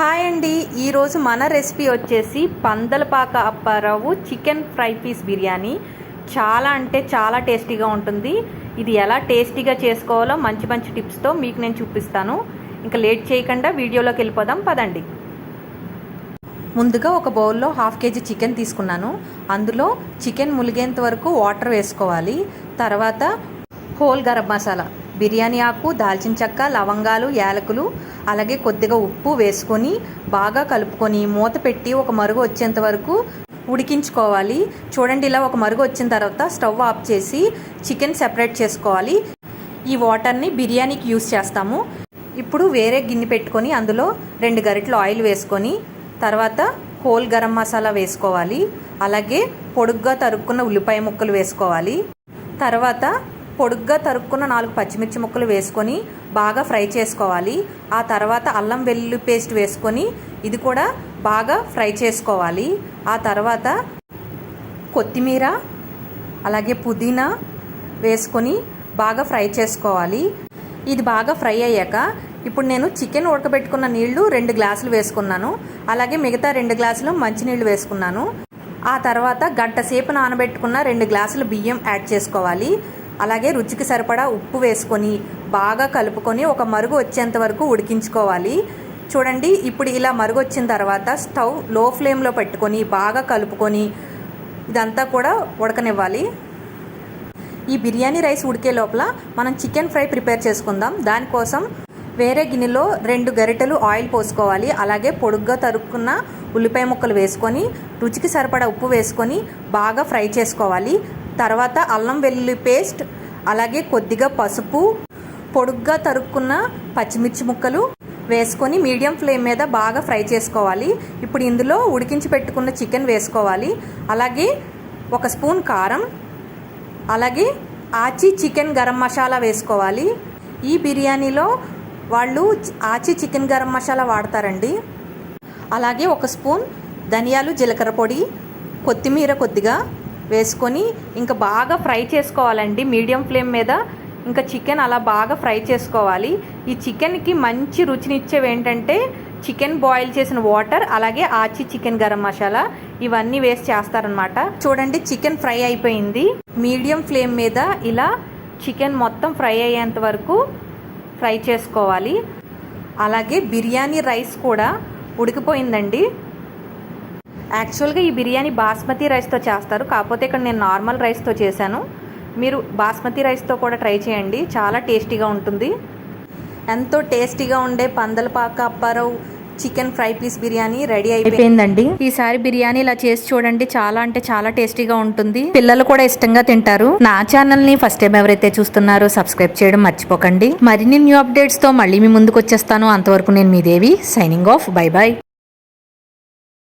Hi అండి. ఈరోజు మన రెసిపీ వచ్చేసి Pandalapaka Apparao chicken fry piece biryani. చాలా అంటే చాలా టేస్టీగా ఉంటుంది. ఇది ఎలా టేస్టీగా చేసుకోవాలో మంచి మంచి టిప్స్తో మీకు నేను చూపిస్తాను. ఇంకా లేట్ చేయకుండా వీడియోలోకి వెళ్ళిపోదాం పదండి. ముందుగా ఒక బౌల్లో హాఫ్ కేజీ చికెన్ తీసుకున్నాను. అందులో చికెన్ ములిగేంత వరకు వాటర్ వేసుకోవాలి. తర్వాత హోల్ గరం మసాలా. బిర్యానీ ఆకు దాల్చిన చెక్క లవంగాలు యాలకులు అలాగే కొద్దిగా ఉప్పు వేసుకొని బాగా కలుపుకొని మూత పెట్టి ఒక మరుగు వచ్చేంత వరకు ఉడికించుకోవాలి. చూడండి ఇలా ఒక మరుగు వచ్చిన తర్వాత స్టవ్ ఆఫ్ చేసి చికెన్ సెపరేట్ చేసుకోవాలి. ఈ వాటర్ని బిర్యానీకి యూస్ చేస్తాము. ఇప్పుడు వేరే గిన్నె పెట్టుకొని అందులో రెండు గరిటలు ఆయిల్ వేసుకొని తర్వాత హోల్ గరం మసాలా వేసుకోవాలి. అలాగే పొడుగ్గా తరుక్కున్న ఉల్లిపాయ ముక్కలు వేసుకోవాలి. తర్వాత పొడుగ్గా తరుక్కున్న నాలుగు పచ్చిమిర్చి ముక్కలు వేసుకొని బాగా ఫ్రై చేసుకోవాలి. ఆ తర్వాత అల్లం వెల్లుల్లి పేస్ట్ వేసుకొని ఇది కూడా బాగా ఫ్రై చేసుకోవాలి. ఆ తర్వాత కొత్తిమీర అలాగే పుదీనా వేసుకొని బాగా ఫ్రై చేసుకోవాలి. ఇది బాగా ఫ్రై అయ్యాక ఇప్పుడు నేను చికెన్ ఉడకబెట్టుకున్న నీళ్ళు రెండు గ్లాసులు వేసుకున్నాను. అలాగే మిగతా రెండు గ్లాసులు మంచినీళ్ళు వేసుకున్నాను. ఆ తర్వాత గంట సేపు నానబెట్టుకున్న రెండు గ్లాసులు బియ్యం యాడ్ చేసుకోవాలి. అలాగే రుచికి సరిపడా ఉప్పు వేసుకొని బాగా కలుపుకొని ఒక మరుగు వచ్చేంత వరకు ఉడికించుకోవాలి. చూడండి ఇప్పుడు ఇలా మరుగు వచ్చిన తర్వాత స్టవ్లో ఫ్లేమ్లో పెట్టుకొని బాగా కలుపుకొని ఇదంతా కూడా ఉడకనివ్వాలి. ఈ బిర్యానీ రైస్ ఉడికే లోపల మనం చికెన్ ఫ్రై ప్రిపేర్ చేసుకుందాం. దానికోసం వేరే గిన్నెలో రెండు గరిటెలు ఆయిల్ పోసుకోవాలి. అలాగే పొడుగ్గా తరుక్కున్న ఉల్లిపాయ ముక్కలు వేసుకొని రుచికి సరిపడా ఉప్పు వేసుకొని బాగా ఫ్రై చేసుకోవాలి. తర్వాత అల్లం వెల్లుల్లి పేస్ట్ అలాగే కొద్దిగా పసుపు పొడుగ్గా తరుక్కున్న పచ్చిమిర్చి ముక్కలు వేసుకొని మీడియం ఫ్లేమ్ మీద బాగా ఫ్రై చేసుకోవాలి. ఇప్పుడు ఇందులో ఉడికించి పెట్టుకున్న చికెన్ వేసుకోవాలి. అలాగే ఒక స్పూన్ కారం అలాగే ఆచి చికెన్ గరం మసాలా వేసుకోవాలి. ఈ బిర్యానీలో వాళ్ళు ఆచి చికెన్ గరం మసాలా వాడతారండి. అలాగే ఒక స్పూన్ ధనియాలు జీలకర్ర పొడి కొత్తిమీర కొద్దిగా వేసుకొని ఇంకా బాగా ఫ్రై చేసుకోవాలండి. మీడియం ఫ్లేమ్ మీద ఇంకా చికెన్ అలా బాగా ఫ్రై చేసుకోవాలి. ఈ చికెన్కి మంచి రుచినిచ్చేవి ఏంటంటే చికెన్ బాయిల్ చేసిన వాటర్ అలాగే ఆచి చికెన్ గరం మసాలా ఇవన్నీ వేసి చేస్తారనమాట చూడండి చికెన్ ఫ్రై అయిపోయింది. మీడియం ఫ్లేమ్ మీద ఇలా చికెన్ మొత్తం ఫ్రై అయ్యేంత వరకు ఫ్రై చేసుకోవాలి. అలాగే బిర్యానీ రైస్ కూడా ఉడికిపోయిందండి. యాక్చువల్గా ఈ బిర్యానీ బాస్మతి రైస్తో చేస్తారు. కాకపోతే ఇక్కడ నేను నార్మల్ రైస్తో చేశాను. మీరు బాస్మతి రైస్తో కూడా ట్రై చేయండి. చాలా టేస్టీగా ఉంటుంది. ఎంతో టేస్టీగా ఉండే Pandalapaka Apparao chicken fry piece biryani ready అయిపోయిందండి. ఈసారి బిర్యానీ ఇలా చేసి చూడండి. చాలా అంటే చాలా టేస్టీగా ఉంటుంది. పిల్లలు కూడా ఇష్టంగా తింటారు. నా ఛానల్ని ఫస్ట్ టైం ఎవరైతే చూస్తున్నారో సబ్స్క్రైబ్ చేయడం మర్చిపోకండి. మరిన్ని న్యూ అప్డేట్స్తో మళ్ళీ మీ ముందుకు వచ్చేస్తాను. అంతవరకు నేను మీ Devi signing off bye bye